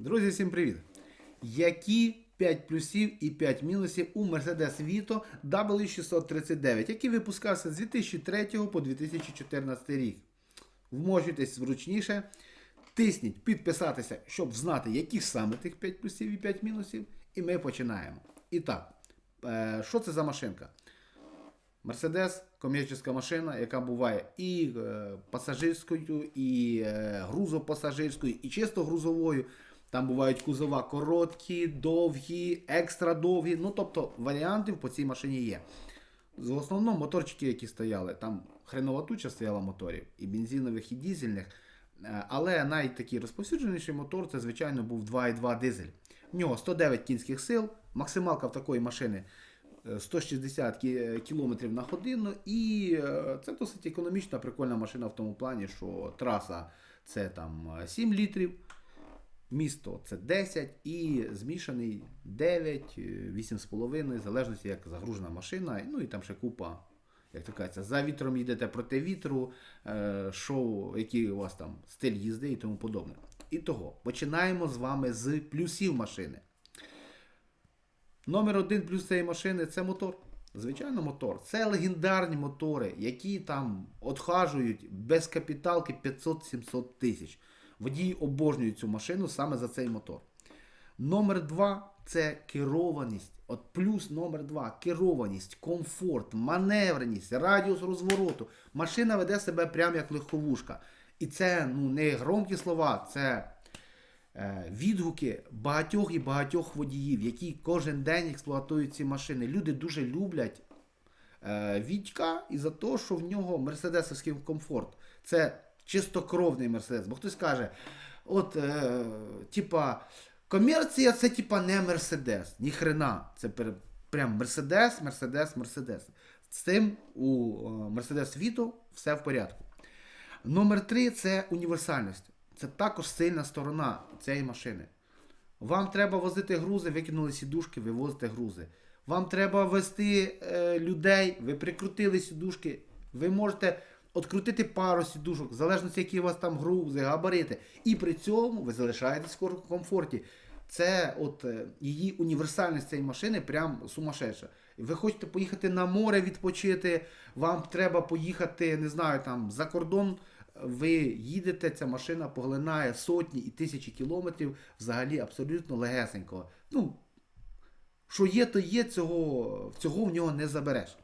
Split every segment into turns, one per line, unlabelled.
Друзі, всім привіт! Які 5 плюсів і 5 мінусів у Mercedes Vito W639, який випускався з 2003 по 2014 рік? Вмочуйтесь зручніше, тисніть підписатися, щоб знати, які саме тих 5 плюсів і 5 мінусів. І ми починаємо. І так, е, що це за машинка? Мерседес комерційна машина, яка буває і е, пасажирською, і е, грузопасажирською, і чисто грузовою. Там бувають кузова короткі, довгі, екстра довгі. Ну, тобто варіантів по цій машині є. В основному моторчики, які стояли, там хренова туча стояла моторів, і бензинових, і дізельних. Е, Але найтакий розповсюдженіший мотор це, звичайно, був 2,2 дизель. В нього 109 кінських сил, максималка в такої машини е, 160 км на годину, і е, це досить економічна, прикольна машина в тому плані, що траса це там е, 7 літрів, місто це 10 і змішаний 9, е, 8,5, в залежності як загружена машина, ну і там ще купа. Як то кажеться, за вітром їдете проти вітру, е, що, який у вас там стиль їзди і тому подобне. І того, починаємо з вами з плюсів машини. Номер один плюс цієї машини це мотор. Звичайно, мотор. Це легендарні мотори, які там отхажують без капіталки 500-700 тисяч. Водії обожнюють цю машину саме за цей мотор. Номер два це керованість. От плюс номер два керованість, комфорт, маневреність, радіус розвороту. Машина веде себе прямо як легковушка. І це ну, не громкі слова, це е, відгуки багатьох і багатьох водіїв, які кожен день експлуатують ці машини. Люди дуже люблять е, Вітька і за те, що в нього мерседесовський комфорт. Це чистокровний мерседес. Бо хтось каже, от, е, типа, комерція це типа не мерседес. Ніхрена. Це прям мерседес, мерседес, мерседес. З цим у Мерседес Віто все в порядку. Номер три це універсальність. Це також сильна сторона цієї машини. Вам треба возити грузи, викинули сідушки, ви возите грузи. Вам треба вести е, людей, ви прикрутили сідушки, ви можете відкрутити пару сідушок, в залежності, які у вас там грузи, габарити. І при цьому ви залишаєтесь в комфорті. Це от е, її універсальність цієї машини прям сумасшедша. Ви хочете поїхати на море відпочити, вам треба поїхати, не знаю, там за кордон. Ви їдете, ця машина поглинає сотні і тисячі кілометрів взагалі абсолютно легесенько. Ну, що є, то є, цього, цього в нього не забереш.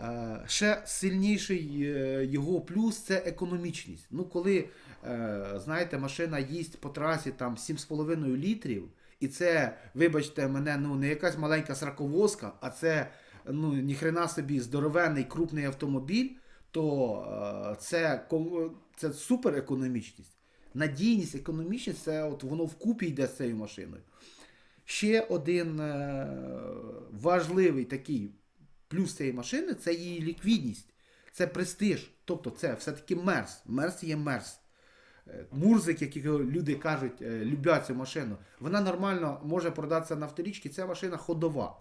Е, Ще сильніший е, його плюс це економічність. Ну, коли, е, знаєте, машина їсть по трасі там 7,5 літрів, і це, вибачте мене, ну не якась маленька сраковозка, а це ну, ніхрена собі здоровенний крупний автомобіль, то це, це супер економічність. Надійність, економічність, це от воно вкупі йде з цією машиною. Ще один важливий такий плюс цієї машини це її ліквідність, це престиж. Тобто це все-таки мерс. Мерс є мерс. Е, Мурзик, які люди кажуть, е, люблять цю машину, вона нормально може продатися на авторічці, ця машина ходова.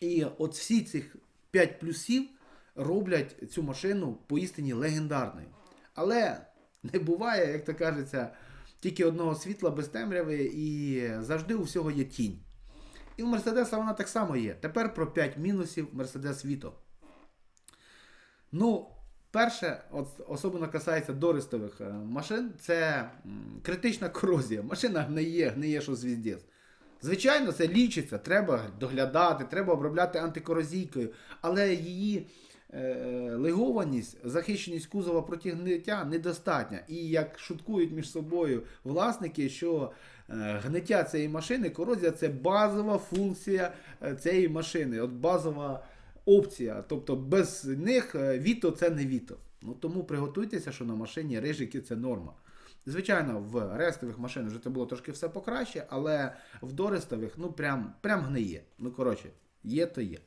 І от всі цих 5 плюсів роблять цю машину поістині легендарною. Але не буває, як то кажеться, тільки одного світла без темряви, і завжди у всього є тінь. І у Мерседеса вона так само є. Тепер про 5 мінусів Мерседес Віто. Ну, перше, от, особливо касається дористових е, машин, це критична корозія. Машина гниє, гниє, що звіздець. Звичайно, це лічиться, треба доглядати, треба обробляти антикорозійкою, але її е, легованість, захищеність кузова проти гниття недостатня. І як шуткують між собою власники, що гниття цієї машини, корозія це базова функція е, цієї машини, от базова опція. Тобто без них е, Віто це не Віто. Ну тому приготуйтеся, що на машині рижики це норма. Звичайно, в рестових машинах вже це було трошки все покраще, але в дорестових, ну прям, прям гниє. Ну, коротше, є то є.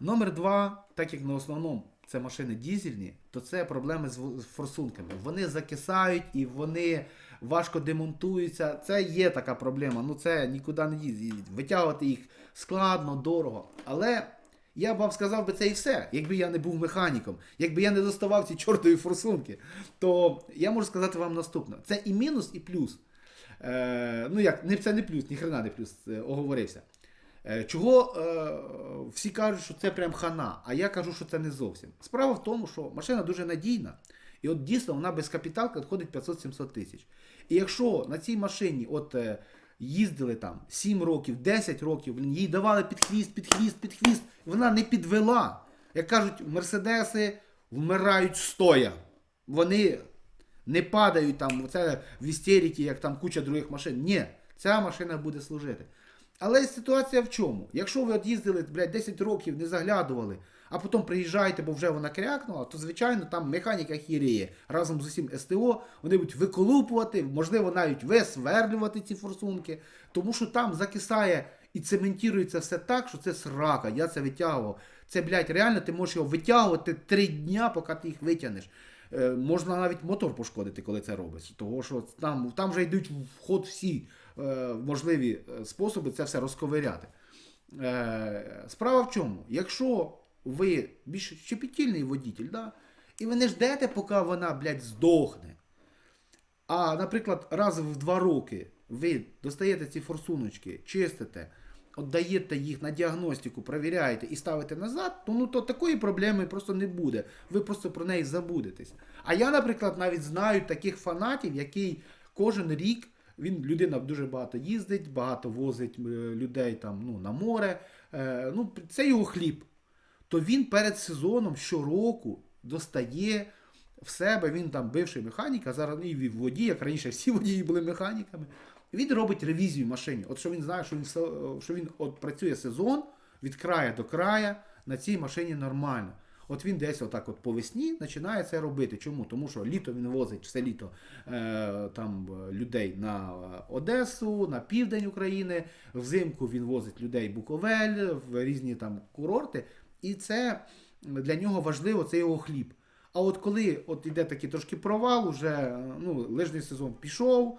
Номер два, так як на основному це машини дізельні, то це проблеми з форсунками. Вони закисають і вони важко демонтуються. Це є така проблема. Ну це нікуди не їздить. Витягувати їх складно, дорого. Але я б вам сказав би це і все, якби я не був механіком, якби я не доставав ці чортові форсунки, то я можу сказати вам наступне: це і мінус, і плюс. Е, ну як, це не плюс, ні хрена не плюс, е, оговорився. Е, чого е, всі кажуть, що це прям хана, а я кажу, що це не зовсім. Справа в тому, що машина дуже надійна, і от дійсно вона без капіталки відходить 500-700 тисяч. І якщо на цій машині от е, їздили там 7 років, 10 років, їй давали під хвіст, під хвіст, під хвіст, вона не підвела. Як кажуть, мерседеси вмирають стоя. Вони не падають там в істерики, як там куча других машин. Ні, ця машина буде служити. Але ситуація в чому? Якщо ви от їздили блядь, 10 років, не заглядували, а потім приїжджаєте, бо вже вона крякнула, то звичайно там механіка хіріє разом з усім СТО, вони будуть виколупувати, можливо, навіть висверлювати ці форсунки, тому що там закисає і цементується все так, що це срака. Я це витягував. Це, блядь, реально ти можеш його витягувати три дня, поки ти їх витягнеш. Е, можна навіть мотор пошкодити, коли це робиш. Того що там, там вже йдуть в ход всі е, можливі е, способи це все розковиряти. Справа в чому? Якщо ви більш щепетільний водитель, да, і ви не ждете, поки вона, блядь, здохне. А, наприклад, раз в два роки ви достаєте ці форсуночки, чистите, віддаєте їх на діагностику, перевіряєте і ставите назад, то, ну, то такої проблеми просто не буде. Ви просто про неї забудетесь. А я, наприклад, навіть знаю таких фанатів, який кожен рік. Він людина дуже багато їздить, багато возить е, людей там ну, на море. Е, ну, це його хліб. То він перед сезоном щороку достає в себе, він там бивший механік, а зараз і водій, як раніше всі водії були механіками. Він робить ревізію машині. От що він знає, що він що він от працює сезон від края до края на цій машині нормально. От він десь отак от по весні починає це робити. Чому? Тому що літо він возить все літо е, там е, людей на Одесу, на південь України. Взимку він возить людей Буковель, в різні там курорти. І це для нього важливо, це його хліб. А от коли от іде такий трошки провал, уже ну, лижний сезон пішов,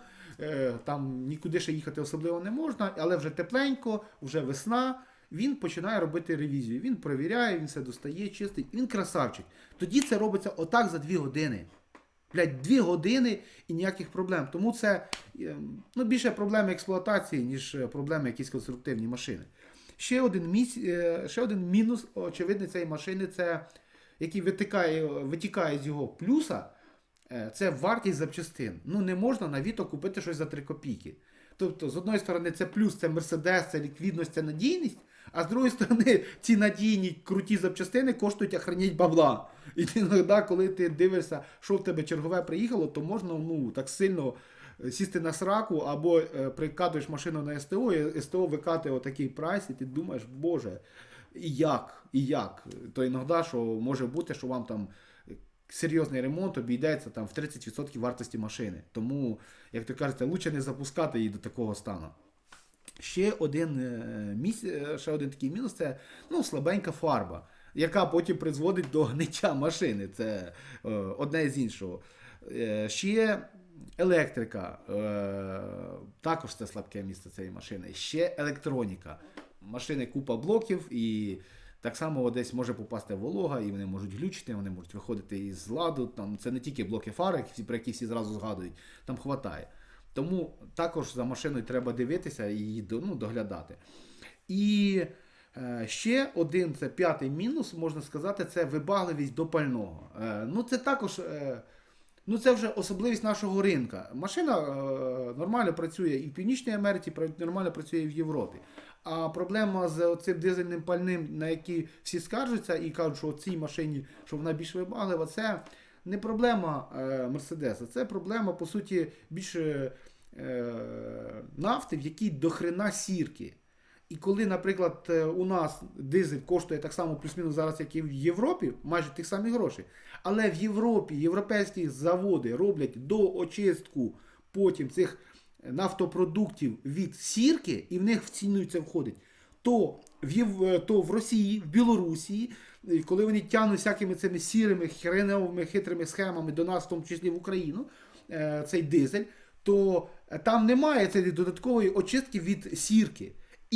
там нікуди ще їхати особливо не можна, але вже тепленько, вже весна. Він починає робити ревізію. Він перевіряє, він все достає, чистить. Він красавчик. Тоді це робиться отак за дві години. Блять, дві години і ніяких проблем. Тому це е, ну, більше проблеми експлуатації, ніж е, проблеми якісь конструктивні машини. Ще один, міс... е, ще один мінус, очевидний, цієї машини, це який витікає, витікає з його плюса, е, це вартість запчастин. Ну не можна на Віто купити щось за 3 копійки. Тобто, з одної сторони, це плюс, це Мерседес, це ліквідність, це надійність, а з другої сторони, ці надійні круті запчастини коштують охраніть бабла. І іноді, коли ти дивишся, що в тебе чергове приїхало, то можна ну, так сильно е, сісти на сраку або е, прикатуєш машину на СТО, і СТО викатує отакий прайс, і ти думаєш, боже, і як? І як? То іноді, що може бути, що вам там серйозний ремонт обійдеться там в 30% вартості машини. Тому, як то кажете, лучше не запускати її до такого стану. Ще один, е, е, ще один такий мінус це ну, слабенька фарба, яка потім призводить до гниття машини. Це е, одне з іншого. Ще електрика, також це слабке місце цієї машини. Ще електроніка. Машини купа блоків і. Так само десь може попасти волога, і вони можуть глючити, вони можуть виходити із ладу. Там це не тільки блоки фари, про які всі зразу згадують, там хватає. Тому також за машиною треба дивитися і її ну, доглядати. І е, ще один, це п'ятий мінус, можна сказати, це вибагливість до пального. Е, ну, це також. Е, Ну, це вже особливість нашого ринка. Машина е, нормально працює і в Північній Америці, нормально працює і в Європі. А проблема з цим дизельним пальним, на який всі скаржаться і кажуть, що в цій машині що вона більш вибаглива, це не проблема е, Мерседеса, це проблема, по суті, більше е, нафти, в якій дохрена сірки. І коли, наприклад, е, у нас дизель коштує так само плюс-мінус зараз, як і в Європі, майже тих самих грошей. Але в Європі європейські заводи роблять доочистку потім цих нафтопродуктів від сірки, і в них в ціну це входить. То в, е, то в Росії, в Білорусі, коли вони тягнуть всякими цими сірими, хреновими, хитрими схемами до нас, в тому числі в Україну, е, цей дизель, то е, там немає цієї додаткової очистки від сірки.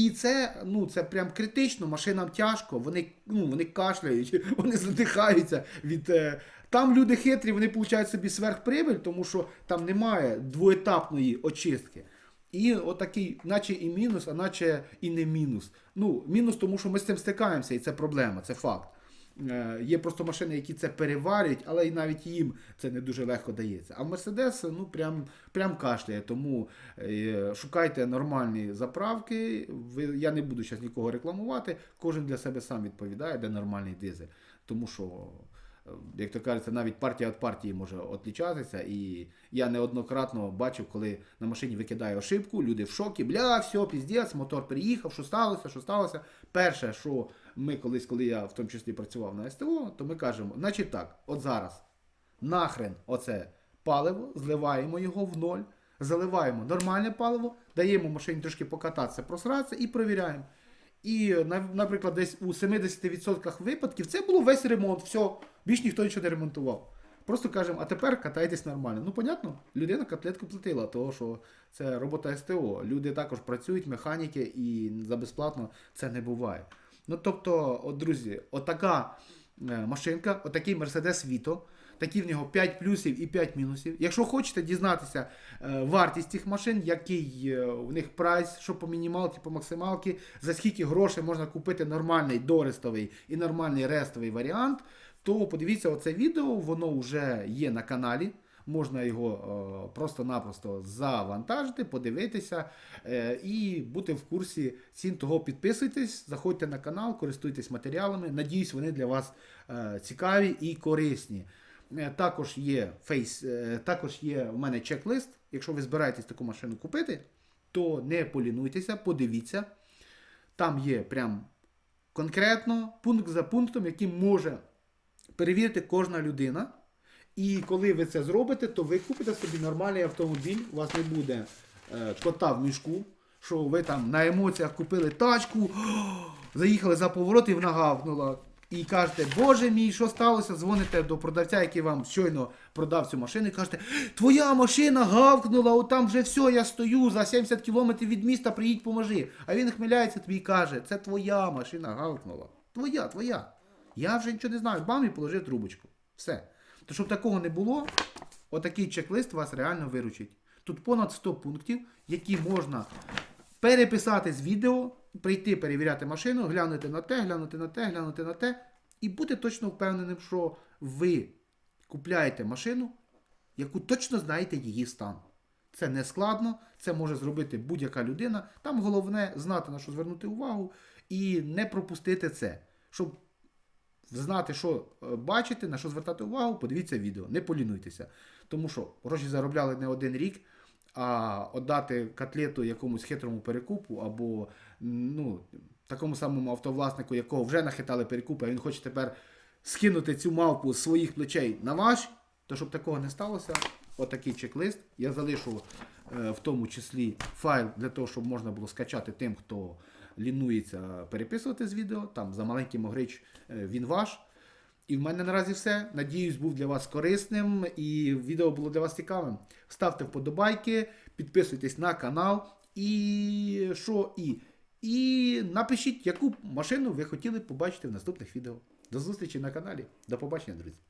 І це, ну, це прям критично, машинам тяжко, вони, ну, вони кашляють, вони задихаються від. е, Там люди хитрі, вони получають собі сверхприбиль, тому що там немає двоетапної очистки. І отакий, наче і мінус, а наче і не мінус. Ну, мінус, тому що ми з цим стикаємося, і це проблема, це факт. Е, Є просто машини, які це переварюють, але і навіть їм це не дуже легко дається. А Мерседес ну прям, прям кашляє. Тому е, шукайте нормальні заправки. Я не буду зараз нікого рекламувати. Кожен для себе сам відповідає, де нормальний дизель. Тому що, е, як то кажеться, навіть партія від партії може відлічатися. І я неоднократно бачив, коли на машині викидає ошибку, люди в шокі, бля, все, піздець, мотор приїхав, що сталося, що сталося. Перше, що ми колись, коли я в тому числі працював на СТО, то ми кажемо, значить так, от зараз нахрен оце паливо, зливаємо його в ноль, заливаємо нормальне паливо, даємо машині трошки покататися, просратися і провіряємо. І, наприклад, десь у 70% випадків це було весь ремонт, все, більш ніхто нічого не ремонтував. Просто кажемо, а тепер катайтесь нормально. Ну, понятно, людина котлетку платила, того що це робота СТО. Люди також працюють, механіки, і за безплатно це не буває. Ну, тобто, от, друзі, отака е, машинка, отакий Mercedes Vito, такі в нього 5 плюсів і 5 мінусів. Якщо хочете дізнатися е, вартість цих машин, який е, у них прайс, що по мінімалці, по максималці, за скільки грошей можна купити нормальний дорестовий і нормальний рестовий варіант, то подивіться оце відео, воно вже є на каналі. Можна його е, просто-напросто завантажити, подивитися е, і бути в курсі цін того. Підписуйтесь, заходьте на канал, користуйтесь матеріалами. Надіюсь, вони для вас е, цікаві і корисні. Також є фейс, також є у мене чек-лист. Якщо ви збираєтесь таку машину купити, то не полінуйтеся, подивіться. Там є прям конкретно пункт за пунктом, який може перевірити кожна людина. І коли ви це зробите, то ви купите собі нормальний автомобіль, у вас не буде е, кота в мішку, що ви там на емоціях купили тачку, заїхали за поворот і вона гавкнула. І кажете, боже мій, що сталося? Дзвоните до продавця, який вам щойно продав цю машину, і кажете, твоя машина гавкнула, от там вже все, я стою за 70 кілометрів від міста, приїдь, поможи. А він хмиляється тобі і каже, це твоя машина гавкнула. Твоя, твоя. Я вже нічого не знаю. Бам і положив трубочку. Все. То щоб такого не було, отакий чек-лист вас реально виручить. Тут понад 100 пунктів, які можна переписати з відео, прийти перевіряти машину, глянути на те, глянути на те, глянути на те, і бути точно впевненим, що ви купляєте машину, яку точно знаєте її стан. Це не складно, це може зробити будь-яка людина. Там головне знати на що звернути увагу і не пропустити це. Щоб знати, що е, бачити, на що звертати увагу, подивіться відео, не полінуйтеся. Тому що гроші заробляли не один рік, а отдати котлету якомусь хитрому перекупу або ну, такому самому автовласнику, якого вже нахитали перекупи, а він хоче тепер скинути цю мавпу з своїх плечей на ваш, то щоб такого не сталося, отакий чек-лист. Я залишу е, в тому числі файл для того, щоб можна було скачати тим, хто лінується переписувати з відео. Там за маленький могрич е, він ваш. І в мене наразі все. Надіюсь, був для вас корисним і відео було для вас цікавим. Ставте вподобайки, підписуйтесь на канал. І що і? І напишіть, яку машину ви хотіли побачити в наступних відео. До зустрічі на каналі. До побачення, друзі.